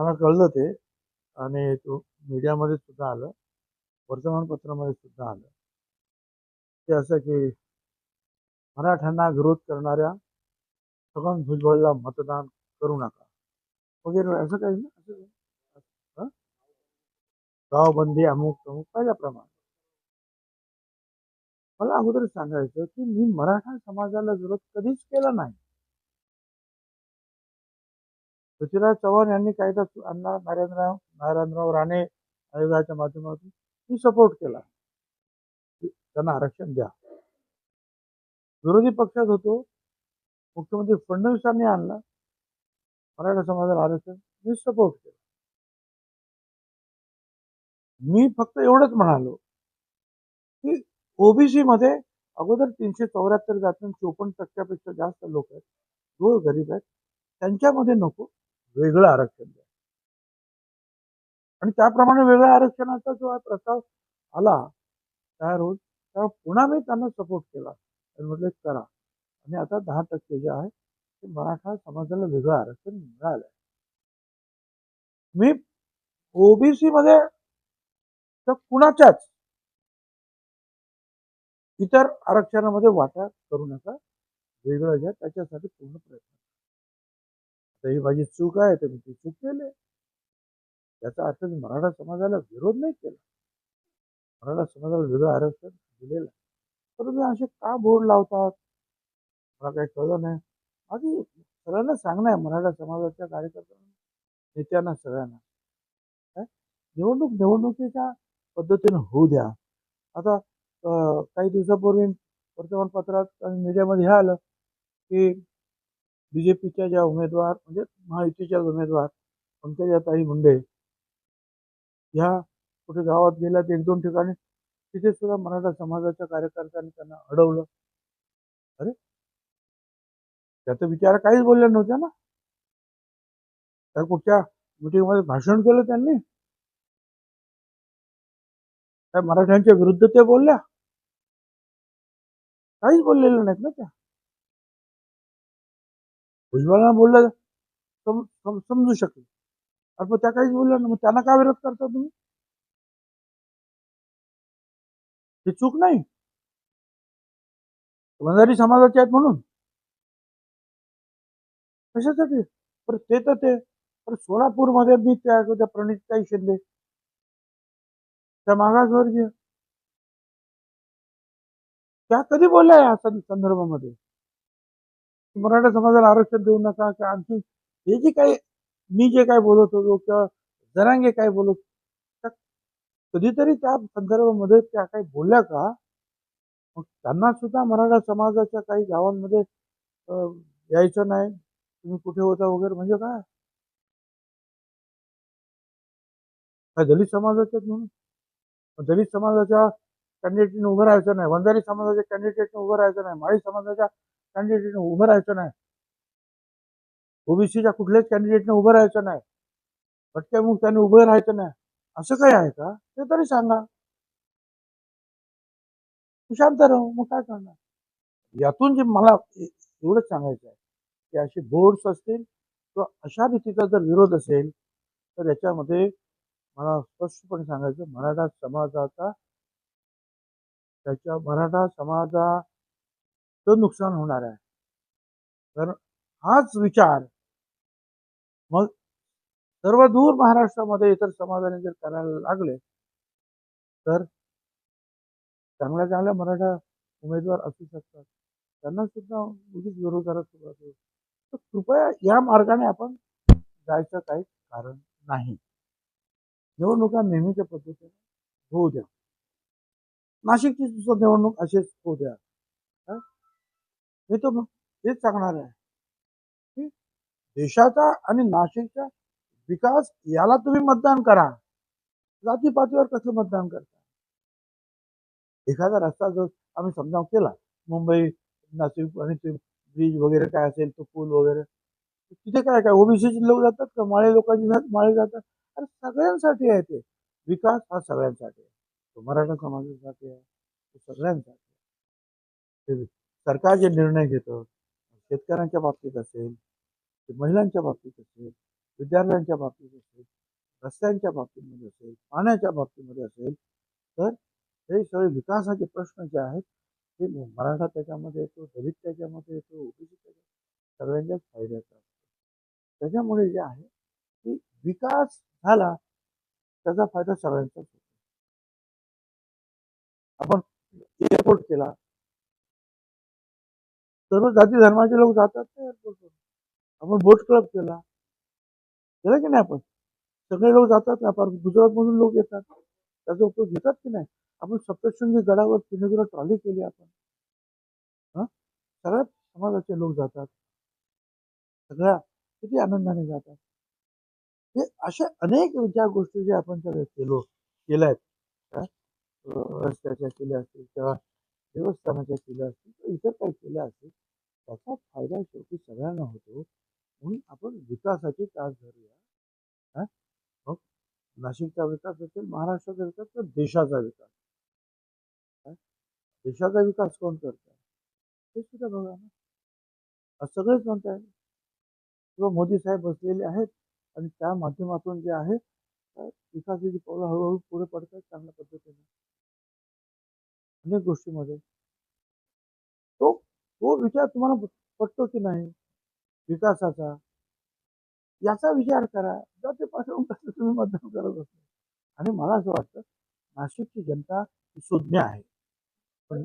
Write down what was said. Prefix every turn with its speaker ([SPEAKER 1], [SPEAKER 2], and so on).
[SPEAKER 1] मला कळलं ते. आणि तो मीडियामध्ये सुद्धा आलं. वर्तमानपत्रामध्ये सुद्धा आलं. ते असं की मराठ्यांना विरोध करणाऱ्या छगन भुजबळला मतदान करू नका. वगैरे असं काही ना असं गावबंदी अमुक तमुक पहिल्याप्रमाणे मला अगोदर सांगायचं की मी मराठा समाजाला विरोध कधीच केला नाही. पृथ्वीराज चव्हाण यांनी कायदा अण्णा नारायणराव नारायणराव राणे आयोगाच्या माध्यमातून मी सपोर्ट केला. त्यांना आरक्षण द्या. विरोधी पक्षात होतो. मुख्यमंत्री फडणवीसांनी आणला. मराठा समाजाला आरक्षण मी सपोर्ट केला. मी फक्त एवढंच म्हणालो की ओबीसी मध्ये अगोदर तीनशे चौऱ्याहत्तर जातीन चोपन्न टक्क्यापेक्षा जास्त लोक आहेत. जो गरीब आहेत. त्यांच्यामध्ये नको. वेगळं आरक्षण द्या. आणि त्याप्रमाणे वेगळ्या आरक्षणाचा जो हा प्रस्ताव आला तयार होऊन तेव्हा पुन्हा मी त्यांना सपोर्ट केला. आणि म्हटलं करा. आणि आता दहा टक्के जे आहे ते मराठा समाजाला वेगळं आरक्षण मिळालंय. मी ओबीसी मध्ये तर कुणाच्याच इतर आरक्षणामध्ये वाटा करू नका. वेगळं घ्या त्याच्यासाठी पूर्ण प्रयत्न करा. ही माझी चूक आहे तर मी ती चूक केली. याचा अर्थ मी मराठा समाजाला विरोध नाही केला. मराठा समाजाला वेगळं आरक्षण दिलेलं परंतु तर तुम्ही असे का बोर्ड लावतात? मला काही कळलं नाही. माझी सगळ्यांना सांगणं आहे मराठा समाजाच्या कार्यकर्त्यांना नेत्यांना सगळ्यांना. काय? निवडणूक निवडणुकीच्या पद्धतीने होऊ द्या. आता काही दिवसापूर्वी वर्तमानपत्रात आणि मीडियामध्ये हे आलं की बीजेपीच्या ज्या उमेदवार म्हणजे महायुतीच्या उमेदवार पंकजाताई मुंडे ह्या कुठे गावात गेल्या एक दोन ठिकाणी तिथे सुद्धा मराठा समाजाच्या कार्यकर्त्यांनी त्यांना अडवलं. अरे! त्याचा विचार काहीच बोलल्या नव्हत्या ना. त्या कुठच्या मिटिंगमध्ये भाषण केलं त्यांनी. त्या मराठ्यांच्या विरुद्ध ते बोलल्या. काहीच बोललेल्या नाहीत ना त्या. भुजबळांना बोललं सम- सम- समजू शकेल. अरे त्या काहीच बोलल्या ना मग त्यांना का विरोध करता तुम्ही? ही चूक नाही. वंजारी समाजाचे आहेत म्हणून. कशासाठी? पर ते तर ते. पर सोलापूरमध्ये मी त्या त्या प्रणितताई शिंदे. त्या मागासवर्गीय त्या कधी बोलल्या या संदर्भामध्ये? मराठा समाजाला आरक्षण देऊ नका किंवा आणखी हे जे काही मी जे काय बोलत होतो किंवा जरांगे काय बोलत त्या कधीतरी त्या संदर्भामध्ये त्या काही बोलल्या का? मग त्यांना सुद्धा मराठा समाजाच्या काही गावांमध्ये यायचं नाही. तुम्ही कुठे होता वगैरे म्हणजे काय? काय दलित समाजाच्या म्हणून? दलित समाजाच्या कॅन्डिडेटने उभं राहायचं नाही. वंजारी समाजाच्या कॅन्डिडेटने उभं राहायचं नाही. माळी समाजाच्या कॅन्डिडेटने उभं राहायचं नाही. ओबीसीच्या कुठल्याच कॅन्डिडेटने उभं राहायचं नाही. भटक्या मुक्त्याने उभं राहायचं नाही. असं काही आहे का? ते तरी सांगा. शांत राहू मग काय करणार? यातून जे मला एवढंच सांगायचं आहे की असे बोर्ड्स असतील किंवा अशा रीतीचा जर विरोध असेल तर याच्यामध्ये मला स्पष्टपणे सांगायचं मराठा समाजाचा त्याच्या मराठा समाजा समाजाचं नुकसान होणार आहे. कारण हाच विचार मग सर्व दूर महाराष्ट्रामध्ये इतर समाजाने जर करायला लागले तर चांगल्या चांगल्या मराठा उमेदवार असू शकतात. त्यांना सुद्धा उगीच विरोधाला सुरुवात होईल तर कृपया या मार्गाने आपण जायचं काही कारण नाही. निवडणुका नेहमीच्या पद्धतीने होऊ द्या. नाशिकची सुद्धा निवडणूक अशीच होऊ द्या. मी तो मग हेच सांगणार आहे. की देशाचा आणि नाशिकचा विकास याला तुम्ही मतदान करा. जातीपातीवर कसं मतदान करता? एखादा रस्ता जो आम्ही समजावून केला मुंबई नाशिक आणि ते ब्रिज वगैरे काय असेल तो पूल वगैरे तिथे काय काय ओबीसीचे लोक जातात का? माळे लोकांची माळे जातात. अरे सगळ्यांसाठी आहे ते. विकास हा सगळ्यांसाठी आहे. तो मराठा समाजासाठी आहे. तो सगळ्यांसाठी आहे. सरकार जे निर्णय घेतं शेतकऱ्यांच्या बाबतीत असेल ते महिलांच्या बाबतीत असेल विद्यार्थ्यांच्या बाबतीत असेल रस्त्यांच्या बाबतीमध्ये असेल पाण्याच्या बाबतीमध्ये असेल तर हे सगळे विकासाचे प्रश्न जे आहेत ते मराठा त्याच्यामध्ये येतो दलित त्याच्यामध्ये येतो ओबीसी त्याच्यामध्ये सगळ्यांच्याच फायद्याचा असतो त्याच्यामुळे जे आहे की विकास झाला त्याचा फायदा सगळ्यांचाच होतो. आपण एअरपोर्ट केला सर्व जाती धर्माचे लोक जातात ते एअरपोर्टवर आपण बोट क्लब केला. केला की नाही आपण? सगळे लोक जातात ना फार गुजरातमधून लोक येतात. त्याचा उपयोग घेतात की नाही? आपण सप्तशृंगी गडावर पुणेगुरा ट्रॉली केली आपण. हा? सगळ्या समाजाचे लोक जातात. सगळ्या किती आनंदाने जातात. हे अशा अनेक ज्या गोष्टी ज्या आपण सगळ्या केलो केल्या आहेत रस्त्याच्या केल्या असतील किंवा देवस्थानाच्या केल्या असतील किंवा इतर काही केल्या असतील त्याचा फायदा शेवटी सगळ्यांना होतो. म्हणून आपण विकासाची तास धरूया. हा? मग नाशिकचा विकास असेल महाराष्ट्राचा विकास तर देशाचा विकास. देशाचा विकास कोण करतात ते सुद्धा बघा ना. आज सगळेच म्हणताय. किंवा मोदी साहेब बसलेले आहेत आणि त्या माध्यमातून जे आहे त्या विकासाची पावलं हळूहळू पुढे पडतात चांगल्या पद्धतीने. अनेक गोष्टीमध्ये. तो तो विचार तुम्हाला पटतो की नाही? विकासाचा. याचा विचार करा. जातीपासून कसं तुम्ही मतदान करत असता आणि मला असं वाटतं नाशिकची जनता सुज्ञ आहे. पण